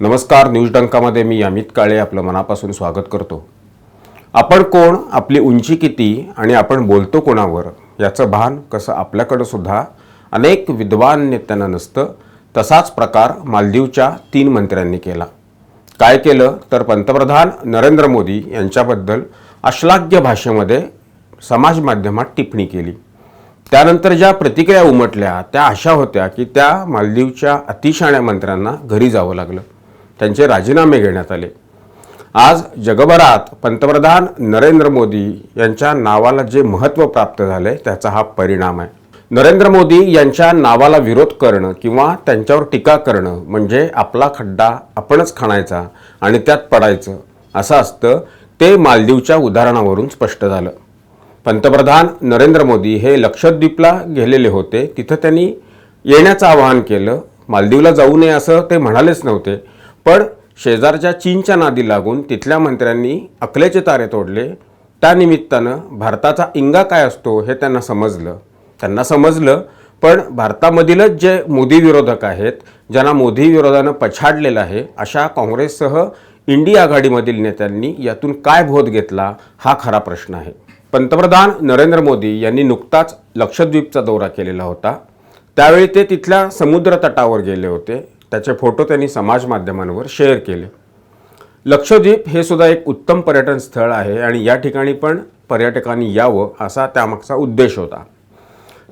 नमस्कार न्यूज डंकामध्ये मी अमित काळे आपलं मनापासून स्वागत करतो. आपण कोण आपली उंची किती आणि आपण बोलतो कोणावर याचं भान कसं आपल्याकडं सुद्धा अनेक विद्वान नेत्यांना नसतं तसाच प्रकार मालदीवच्या तीन मंत्र्यांनी केला. काय केलं? तर पंतप्रधान नरेंद्र मोदी यांच्याबद्दल अश्लाघ्य भाषेमध्ये समाज माध्यमात टिप्पणी केली. त्यानंतर ज्या प्रतिक्रिया उमटल्या त्या अशा होत्या की त्या मालदीवच्या अतिशाण्या मंत्र्यांना घरी जावं लागलं. त्यांचे राजीनामे घेण्यात आले. आज जगभरात पंतप्रधान नरेंद्र मोदी यांच्या नावाला जे महत्त्व प्राप्त झाले त्याचा हा परिणाम आहे. नरेंद्र मोदी यांच्या नावाला विरोध करणं किंवा त्यांच्यावर टीका करणं म्हणजे आपला खड्डा आपणच खणायचा आणि त्यात पडायचं असं असतं ते मालदीवच्या उदाहरणावरून स्पष्ट झालं. पंतप्रधान नरेंद्र मोदी हे लक्षद्वीपला गेलेले होते. तिथं त्यांनी येण्याचं आवाहन केलं मालदीवला जाऊ नये असं ते म्हणालेच नव्हते. पण शेजारच्या चीनच्या नादी लागून तिथल्या मंत्र्यांनी अकलेचे तारे तोडले. त्यानिमित्तानं भारताचा इंगा काय असतो हे त्यांना समजलं. त्यांना समजलं पण भारतामधीलच जे मोदी विरोधक आहेत ज्यांना मोदी विरोधानं पछाडलेलं आहे अशा काँग्रेससह इंडिया आघाडीमधील नेत्यांनी यातून काय बोध घेतला हा खरा प्रश्न आहे. पंतप्रधान नरेंद्र मोदी यांनी नुकताच लक्षद्वीपचा दौरा केलेला होता. त्यावेळी ते तिथल्या समुद्र तटावर गेले होते. त्याचे फोटो त्यांनी समाज माध्यमांवर शेअर केले. लक्षद्वीप हे सुद्धा एक उत्तम पर्यटन स्थळ आहे आणि या ठिकाणी पण पर्यटकांनी यावं असा त्यामागचा उद्देश होता.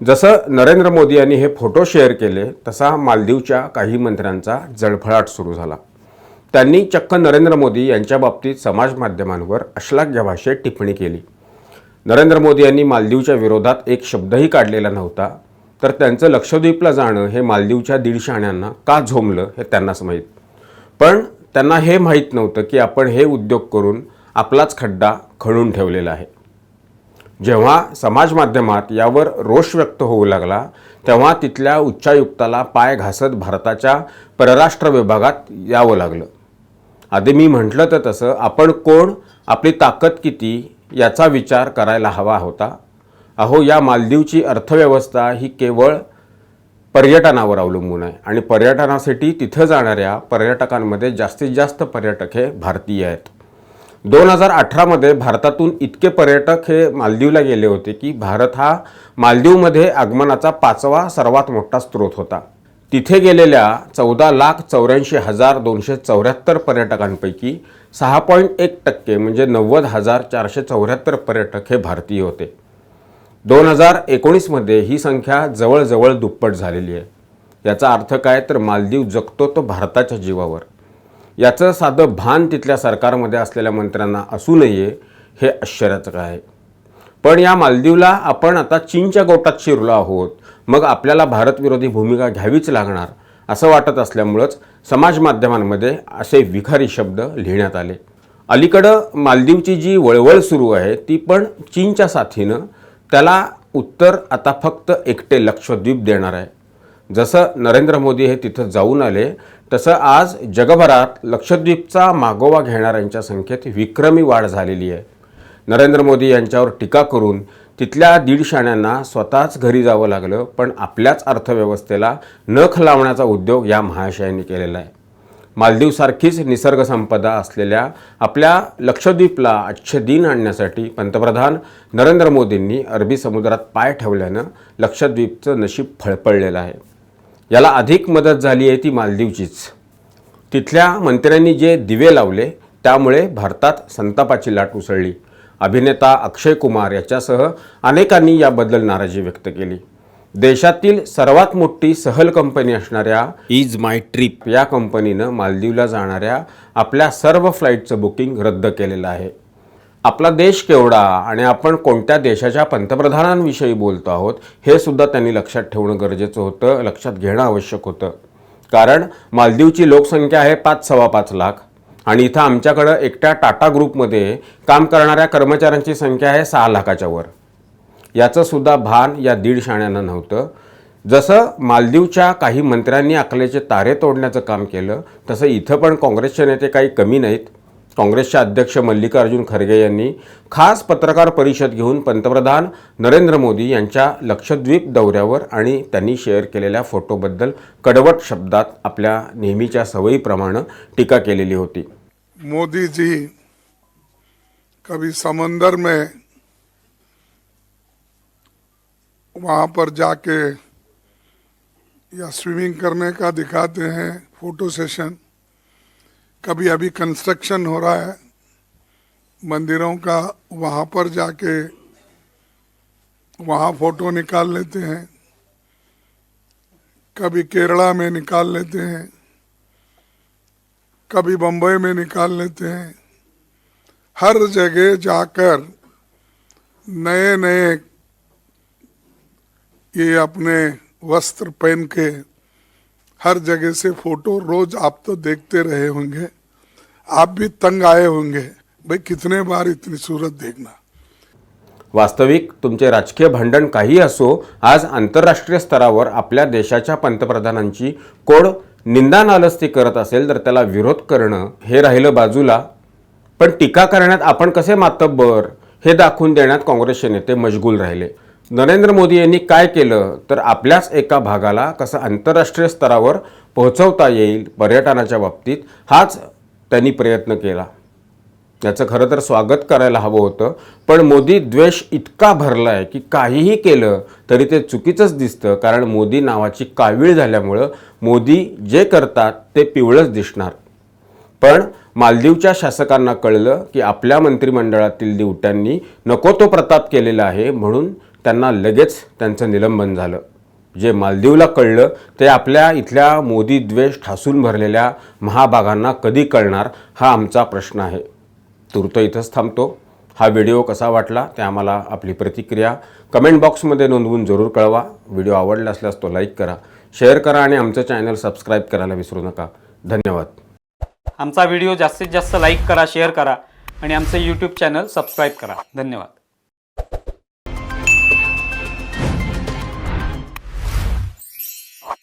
जसं नरेंद्र मोदी यांनी हे फोटो शेअर केले तसा मालदीवच्या काही मंत्र्यांचा जळफळाट सुरू झाला. त्यांनी चक्क नरेंद्र मोदी यांच्या बाबतीत समाज माध्यमांवर अश्लाघ्य भाषेत टिप्पणी केली. नरेंद्र मोदी यांनी मालदीवच्या विरोधात एक शब्दही काढलेला नव्हता. तर त्यांचं लक्षद्वीपला जाणं हे मालदीवच्या दीडशे आण्यांना का झोमलं हे त्यांनाच माहीत. पण त्यांना हे माहीत नव्हतं की आपण हे उद्योग करून आपलाच खड्डा खणून ठेवलेला आहे. जेव्हा समाज माध्यमात यावर रोष व्यक्त होऊ लागला तेव्हा तिथल्या उच्चायुक्ताला पाय घासत भारताच्या परराष्ट्र विभागात यावं लागलं. आधी मी म्हटलं तर तसं आपण कोण आपली ताकद किती याचा विचार करायला हवा होता. अहो या मालदीवची अर्थव्यवस्था ही केवळ पर्यटनावर अवलंबून आहे. आणि पर्यटनासाठी तिथं जाणाऱ्या पर्यटकांमध्ये जास्तीत जास्त पर्यटक हे भारतीय आहेत. दोन हजार अठरामध्ये भारतातून इतके पर्यटक हे मालदीवला गेले होते की भारत हा मालदीवमध्ये आगमनाचा पाचवा सर्वात मोठा स्रोत होता. तिथे गेलेल्या चौदा लाख चौऱ्याऐंशी हजार दोनशे चौऱ्याहत्तर पर्यटकांपैकी सहा पॉईंट एक टक्के म्हणजे नव्वद हजार चारशे चौऱ्याहत्तर पर्यटक हे भारतीय होते. दोन हजार एकोणीसमध्ये ही संख्या जवळजवळ दुप्पट झालेली आहे. याचा अर्थ काय? तर मालदीव जगतो तो भारताच्या जीवावर. याचं साधं भान तिथल्या सरकारमध्ये असलेल्या मंत्र्यांना असू नये हे आश्चर्याचं काय आहे. पण या मालदीवला आपण आता चीनच्या गोटात शिरलो आहोत. मग आपल्याला भारतविरोधी भूमिका घ्यावीच लागणार असं वाटत असल्यामुळंच समाज माध्यमांमध्ये असे विखारी शब्द लिहिण्यात आले. अलीकडं मालदीवची जी वळवळ सुरू आहे ती पण चीनच्या साथीनं त्याला उत्तर आता फक्त एकटे लक्षद्वीप देणार आहे. जसं नरेंद्र मोदी हे तिथं जाऊन आले तसं आज जगभरात लक्षद्वीपचा मागोवा घेणाऱ्यांच्या संख्येत विक्रमी वाढ झालेली आहे. नरेंद्र मोदी यांच्यावर टीका करून तिथल्या दीड शाण्यांना स्वतःच घरी जावं लागलं पण आपल्याच अर्थव्यवस्थेला नख लावण्याचा उद्योग या महाशयांनी केलेला आहे. मालदीवसारखीच निसर्गसंपदा असलेल्या आपल्या लक्षद्वीपला अच्छे दिन आणण्यासाठी पंतप्रधान नरेंद्र मोदींनी अरबी समुद्रात पाय ठेवल्यानं लक्षद्वीपचं नशीब फळफळलेलं आहे. याला अधिक मदत झाली आहे ती मालदीवचीच. तिथल्या मंत्र्यांनी जे दिवे लावले त्यामुळे भारतात संतापाची लाट उसळली. अभिनेता अक्षय कुमार याच्यासह अनेकांनी याबद्दल नाराजी व्यक्त केली. देशातील सर्वात मोठी सहल कंपनी असणाऱ्या इज माय ट्रिप या कंपनीनं मालदीवला जाणाऱ्या आपल्या सर्व फ्लाईटचं बुकिंग रद्द केलेलं आहे. आपला देश केवढा आणि आपण कोणत्या देशाच्या पंतप्रधानांविषयी बोलतो आहोत हे सुद्धा त्यांनी लक्षात ठेवणं गरजेचं होतं लक्षात घेणं आवश्यक होतं. कारण मालदीवची लोकसंख्या आहे पाच सव्वा पाच लाख आणि इथं आमच्याकडं एकट्या टाटा ग्रुपमध्ये काम करणाऱ्या कर्मचाऱ्यांची संख्या आहे सहा लाखाच्या वर. याचंसुद्धा भान या दीड शाण्यांना नव्हतं. जसं मालदीवच्या काही मंत्र्यांनी अकलेचे तारे तोडण्याचं काम केलं तसं इथं पण काँग्रेसचे नेते काही कमी नाहीत. काँग्रेसचे अध्यक्ष मल्लिकार्जुन खरगे यांनी खास पत्रकार परिषद घेऊन पंतप्रधान नरेंद्र मोदी यांच्या लक्षद्वीप दौऱ्यावर आणि त्यांनी शेअर केलेल्या फोटोबद्दल कडवट शब्दात आपल्या नेहमीच्या सवयीप्रमाणे टीका केलेली होती. मोदीजी कभी समंदर में वहाँ पर जाके या स्विमिंग करने का दिखाते हैं फ़ोटो सेशन कभी अभी कंस्ट्रक्शन हो रहा है, मंदिरों का, वहाँ पर जाके वहाँ फ़ोटो निकाल लेते हैं। कभी केरला में निकाल लेते हैं, कभी बम्बई में निकाल लेते हैं। हर जगह जाकर नए नए ये अपने वस्त्र पहन के हर जगह से फोटो रोज आप तो देखते रहे होंगे। आप भी तंग आए होंगे भाई कितने बार इतनी सूरत देखना। वास्तविक तुमचे राजकीय भांडण काही असो आज आंतरराष्ट्रीय स्तरावर आपल्या देशाच्या पंतप्रधानांची कोड निंदा नालस्ती करत असेल तर त्याला विरोध करणं हे राहिलं बाजूला. पण टीका करण्यात आपण कसे मातब्बर हे दाखवून देण्यात काँग्रेसचे नेते मशगूल राहिले. नरेंद्र मोदी यांनी काय केलं तर आपल्याच एका भागाला कसं आंतरराष्ट्रीय स्तरावर पोहोचवता येईल पर्यटनाच्या बाबतीत हाच त्यांनी प्रयत्न केला. याचं खरं तर स्वागत करायला हवं होतं पण मोदी द्वेष इतका भरला आहे की काहीही केलं तरी ते चुकीचंच दिसतं कारण मोदी नावाची कावीळ झाल्यामुळं मोदी जे करतात ते पिवळंच दिसणार. पण मालदीवच्या शासकांना कळलं की आपल्या मंत्रिमंडळातील दिवट्यांनी नको तो प्रताप केलेला आहे म्हणून त्यांना लगेच त्यांचं निलंबन झालं. जे मालदीवला कळलं ते आपल्या इथल्या मोदी द्वेष ठासून भरलेल्या महाभागांना कधी कळणार हा आमचा प्रश्न आहे. तुर्त इथंच थांबतो. हा व्हिडिओ कसा वाटला ते आम्हाला आपली प्रतिक्रिया कमेंट बॉक्समध्ये नोंदवून जरूर कळवा. व्हिडिओ आवडला असल्यास तो लाईक करा शेअर करा आणि आमचं चॅनल सबस्क्राईब करायला विसरू नका. धन्यवाद. आमचा व्हिडिओ जास्तीत जास्त लाईक करा शेअर करा आणि आमचं यूट्यूब चॅनल सबस्क्राईब करा. धन्यवाद.